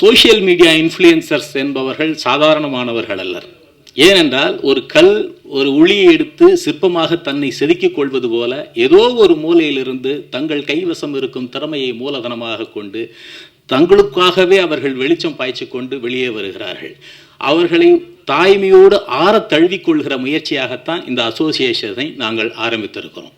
Social media influencers என்பவர்கள் சாதாரணமானவர்கள் அல்லர். ஏனென்றால் ஒரு கல் ஒரு உளியை எடுத்து சிற்பமாக தன்னை செதுக்கிக் கொள்வது போல ஏதோ ஒரு மூலையிலிருந்து தங்கள் கைவசம் இருக்கும் திறமையை மூலதனமாக கொண்டு தங்களுக்காகவே அவர்கள் வெளிச்சம் பாய்ச்சி கொண்டு வெளியே வருகிறார்கள். அவர்களை தாய்மையோடு ஆற தழுவிக்கொள்கிற முயற்சியாகத்தான் இந்த அசோசியேஷனை நாங்கள் ஆரம்பித்திருக்கிறோம்.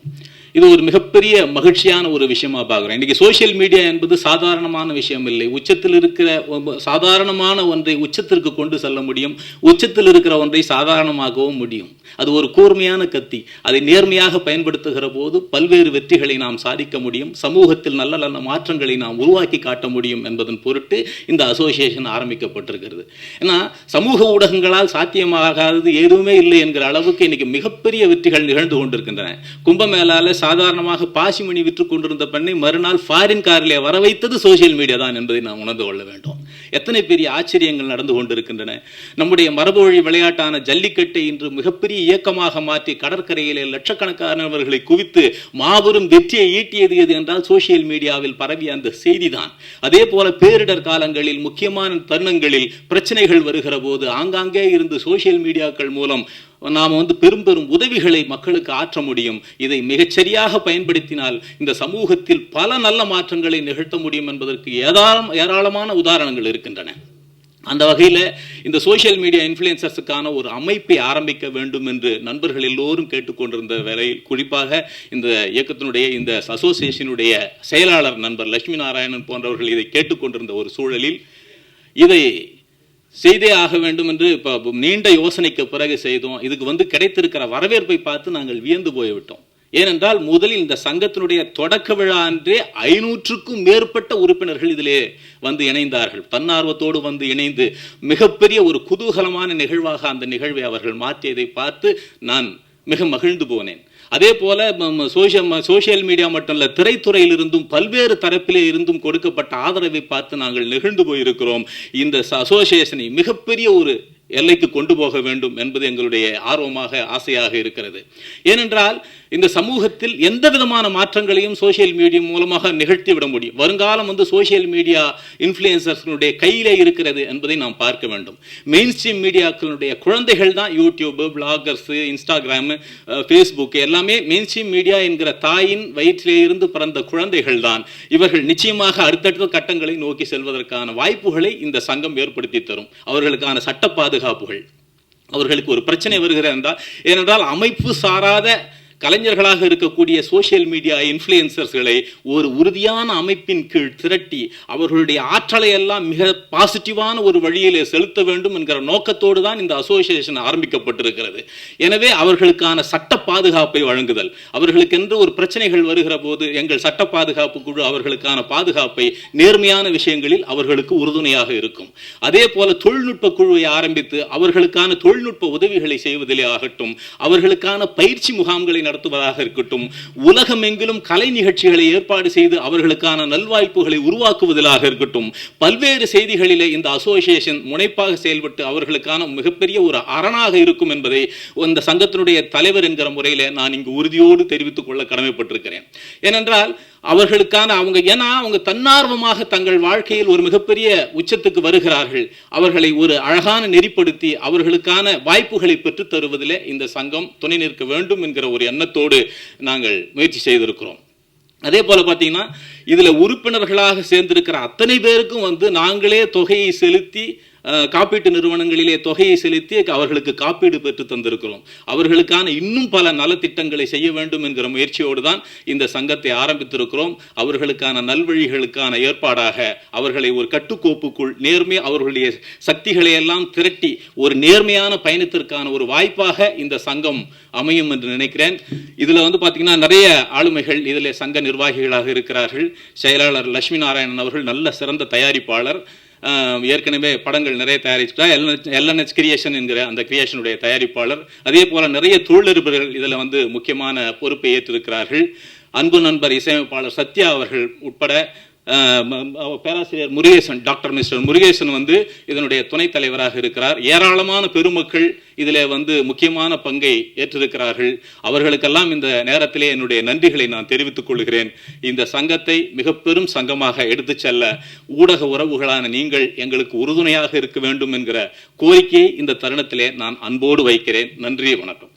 இது ஒரு மிகப்பெரிய மகிழ்ச்சியான ஒரு விஷயமா பார்க்குறோம். இன்னைக்கு சோசியல் மீடியா என்பது சாதாரணமான விஷயம் இல்லை உச்சத்தில் இருக்கிற சாதாரணமான ஒன்றை உச்சத்திற்கு கொண்டு செல்ல முடியும். உச்சத்தில் இருக்கிற ஒன்றை சாதாரணமாகவும் முடியும். அது ஒரு கூர்மையான கத்தி. அதை நேர்மையாக பயன்படுத்துகிற போது பல்வேறு வெற்றிகளை நாம் சாதிக்க முடியும். சமூகத்தில் நல்ல நல்ல மாற்றங்களை நாம் உருவாக்கி காட்ட முடியும் என்பதன் பொருட்டு இந்த அசோசியேஷன் ஆரம்பிக்கப்பட்டிருக்கிறது. ஏன்னா சமூக ஊடகங்களால் சாத்தியமாகாதது எதுவுமே இல்லை என்கிற அளவுக்கு இன்னைக்கு மிகப்பெரிய வெற்றிகள் நிகழ்ந்து கொண்டிருக்கின்றன. கும்பமேளால சாதாரணமாக பாசிமணி விற்று கொண்டிருந்த பெண்ணை மறுநாள் ஃபாரின் காரிலே வர வைத்தது சோசியல் மீடியா தான் என்பதை நாம் உணர்ந்து கொள்ள வேண்டும். எத்தனை பெரிய ஆச்சரியங்கள் நடந்து கொண்டிருக்கின்றன. நம்முடைய மரபு வழி விளையாட்டான ஜல்லிக்கட்டை இன்று மிகப்பெரிய இயக்கமாக மாற்றி கடற்கரையிலே லட்சக்கணக்கானவர்களை குவித்து மாபெரும் வெற்றியை ஈட்டியது எது என்றால் சோசியல் மீடியாவில் பரவிய அந்த செய்திதான். அதே போல பேரிடர் காலங்களில் முக்கியமான தருணங்களில் பிரச்சனைகள் வருகிற போது ஆங்காங்கே இருந்து சோசியல் மீடியாக்கள் மூலம் நாம் வந்து பெரும் பெரும் உதவிகளை மக்களுக்கு ஆற்ற முடியும். இதை மிகச்சரியாக பயன்படுத்தினால் இந்த சமூகத்தில் பல நல்ல மாற்றங்களை நிகழ்த்த முடியும் என்பதற்கு ஏதாளம் ஏராளமான உதாரணங்கள் இருக்கின்றன. அந்த வகையில் இந்த சோஷியல் மீடியா இன்ஃப்ளூயன்சர்ஸுக்கான ஒரு அமைப்பை ஆரம்பிக்க வேண்டும் என்று நண்பர்கள் எல்லோரும் கேட்டுக்கொண்டிருந்த வேளையில் குறிப்பாக இந்த இயக்கத்தினுடைய இந்த அசோசியேஷனுடைய செயலாளர் நண்பர் லட்சுமி நாராயணன் போன்றவர்கள் இதை கேட்டுக்கொண்டிருந்த ஒரு சூழலில் இதை செய்தே ஆக வேண்டும் என்று இப்போ நீண்ட யோசனைக்கு பிறகு செய்தோம். இதுக்கு வந்து கிடைத்திருக்கிற வரவேற்பை பார்த்து நாங்கள் வியந்து போய்விட்டோம். ஏனென்றால் முதலில் இந்த சங்கத்தினுடைய தொடக்க விழா அன்றே ஐநூற்றுக்கும் மேற்பட்ட உறுப்பினர்கள் இதிலே வந்து இணைந்தார்கள். தன்னார்வத்தோடு வந்து இணைந்து மிகப்பெரிய ஒரு குதூகலமான நிகழ்வாக அந்த நிகழ்வை அவர்கள் மாற்றியதை பார்த்து நான் மிக மகிழ்ந்து போனேன். அதே போல சோசியல் சோசியல் மீடியா மட்டும் இல்ல திரைத்துறையில் இருந்தும் பல்வேறு தரப்பிலே இருந்தும் கொடுக்கப்பட்ட ஆதரவை பார்த்து நாங்கள் நெகிழ்ந்து போயிருக்கிறோம். இந்த அசோசியேஷனை மிகப்பெரிய ஒரு எல்லைக்கு கொண்டு போக வேண்டும் என்பது எங்களுடைய ஆர்வமாக ஆசையாக இருக்கிறது. ஏனென்றால் இந்த சமூகத்தில் எந்த விதமான மாற்றங்களையும் சோசியல் மீடியா மூலமாக நிகழ்த்தி விட முடியும். வருங்காலம் வந்து சோசியல் மீடியா இன்ஃப்ளூயன்சர்களுடைய கையிலே இருக்கிறது என்பதை நாம் பார்க்க வேண்டும். மெயின் ஸ்ட்ரீம் மீடியாக்களுடைய குழந்தைகள் தான் யூடியூப் பிளாகர்ஸ் இன்ஸ்டாகிராம் ஃபேஸ்புக் எல்லாமே மெயின் ஸ்ட்ரீம் மீடியா என்கிற தாயின் வயிற்றிலே இருந்து பிறந்த குழந்தைகள் தான். இவர்கள் நிச்சயமாக அடுத்தடுத்த கட்டங்களை நோக்கி செல்வதற்கான வாய்ப்புகளை இந்த சங்கம் ஏற்படுத்தி தரும். அவர்களுக்கான சட்டப்பாதை பாதுகாப்புகள். அவர்களுக்கு ஒரு பிரச்சனை வருகிறது என்றால் ஏனென்றால் அமைப்பு சாராத கலைஞர்களாக இருக்கக்கூடிய சோசியல் மீடியா இன்ஃப்ளூயன்சர்ஸ்களை ஒரு உறுதியான அமைப்பின் கீழ் திரட்டி அவர்களுடைய ஆற்றலை எல்லாம் மிக பாசிட்டிவான ஒரு வழியிலே செலுத்த வேண்டும் என்கிற நோக்கத்தோடு தான் இந்த அசோசியேஷன் ஆரம்பிக்கப்பட்டிருக்கிறது. எனவே அவர்களுக்கான சட்ட பாதுகாப்பை வழங்குதல் அவர்களுக்கென்று ஒரு பிரச்சனைகள் வருகிற போது எங்கள் சட்ட பாதுகாப்பு குழு அவர்களுக்கான பாதுகாப்பை நேர்மையான விஷயங்களில் அவர்களுக்கு உறுதுணையாக இருக்கும். அதே போல தொழில்நுட்ப குழுவை ஆரம்பித்து அவர்களுக்கான தொழில்நுட்ப உதவிகளை செய்வதிலே ஆகட்டும் அவர்களுக்கான பயிற்சி முகாம்களை நடத்துவதாக இருக்கட்டும். உலகமெங்கிலும் கலை நிகழ்ச்சிகளை ஏற்பாடு செய்து அவர்களுக்கான நல்வாய்ப்புகளை உருவாக்குவதிலாக இருக்கட்டும். பல்வேறு செய்திகளிலே இந்த அசோசியேஷன் முனைப்பாக செயல்பட்டு அவர்களுக்கான மிகப்பெரிய ஒரு அரணாக இருக்கும் என்பதை இந்த சங்கத்தினுடைய தலைவர் என்கிற முறையில் நான் இங்கு உறுதியோடு தெரிவித்துக் கொள்ள கடமைப்பட்டிருக்கிறேன். ஏனென்றால் அவர்களுக்கான அவங்க ஏன்னா அவங்க தன்னார்வமாக தங்கள் வாழ்க்கையில் ஒரு மிகப்பெரிய உச்சத்துக்கு வருகிறார்கள். அவர்களை ஒரு அழகான நெறிப்படுத்தி அவர்களுக்கான வாய்ப்புகளை பெற்றுத் தருவதிலே இந்த சங்கம் துணை நிற்க வேண்டும் என்கிற ஒரு எண்ணத்தோடு நாங்கள் முயற்சி செய்திருக்கிறோம். அதே போல பார்த்தீங்கன்னா இதில் உறுப்பினர்களாக சேர்ந்திருக்கிற அத்தனை பேருக்கும் வந்து நாங்களே தொகையை செலுத்தி காப்பீட்டு நிறுவனங்களிலே தொகையை செலுத்தி அவர்களுக்கு காப்பீடு பெற்று தந்திருக்கிறோம். அவர்களுக்கான இன்னும் பல நலத்திட்டங்களை செய்ய வேண்டும் என்கிற முயற்சியோடு தான் இந்த சங்கத்தை ஆரம்பித்திருக்கிறோம். அவர்களுக்கான நல்வழிகளுக்கான ஏற்பாடாக அவர்களை ஒரு கட்டுக்கோப்புக்குள் நேர்மை அவர்களுடைய சக்திகளை எல்லாம் திரட்டி ஒரு நேர்மையான பயணத்திற்கான ஒரு வாய்ப்பாக இந்த சங்கம் அமையும் என்று நினைக்கிறேன். இதில் வந்து பார்த்தீங்கன்னா நிறைய ஆளுமைகள் இதில் சங்க நிர்வாகிகளாக இருக்கிறார்கள். செயலாளர் லட்சுமி நாராயணன் அவர்கள் நல்ல சிறந்த தயாரிப்பாளர். ஆஹ் ஏற்கனவே படங்கள் நிறைய தயாரிச்சுட்டா எல்என்ஹெச் கிரியேஷன் என்கிற அந்த கிரியேஷனுடைய தயாரிப்பாளர். அதே போல நிறைய தொழிலதிபர்கள் இதில் வந்து முக்கியமான பொறுப்பை ஏற்றிருக்கிறார்கள். அன்பு நண்பர் இசையமைப்பாளர் சத்யா அவர்கள் உட்பட பேராசிரியர் முருகேசன் டாக்டர் மிஸ்டர் முருகேசன் வந்து இதனுடைய துணைத் தலைவராக இருக்கிறார். ஏராளமான பெருமக்கள் இதில் வந்து முக்கியமான பங்கை ஏற்றிருக்கிறார்கள். அவர்களுக்கெல்லாம் இந்த நேரத்திலே என்னுடைய நன்றிகளை நான் தெரிவித்துக் கொள்கிறேன். இந்த சங்கத்தை மிக பெரும் சங்கமாக எடுத்துச் செல்ல ஊடக உறவுகளான நீங்கள் எங்களுக்கு உறுதுணையாக இருக்க வேண்டும் என்கிற கோரிக்கையை இந்த தருணத்திலே நான் அன்போடு வைக்கிறேன். நன்றி வணக்கம்.